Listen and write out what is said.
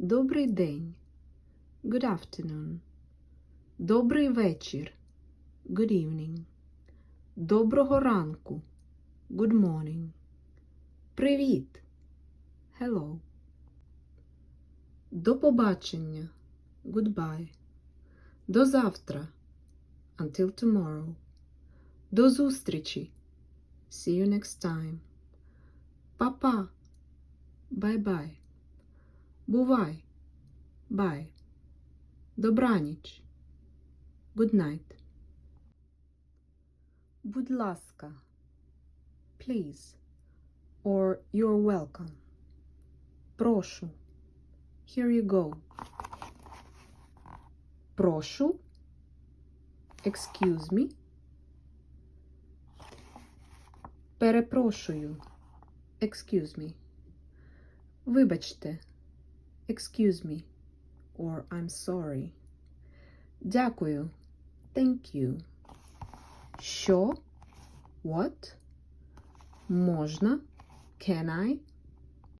Добрий день. Good afternoon. Добрий вечір. Good evening. Доброго ранку. Good morning. Привіт. Hello. До побачення. Goodbye. До завтра. Until tomorrow. До зустрічі. See you next time. Па-па. Бай-бай. Бувай. Бай. Добраніч. Night. Будь ласка. Please. Or you're welcome. Прошу. Here you go. Прошу. Excuse me. Перепрошую. Excuse me. Вибачте. Excuse me. Or I'm sorry. Дякую. Thank you. Що? What? Можна? Can I?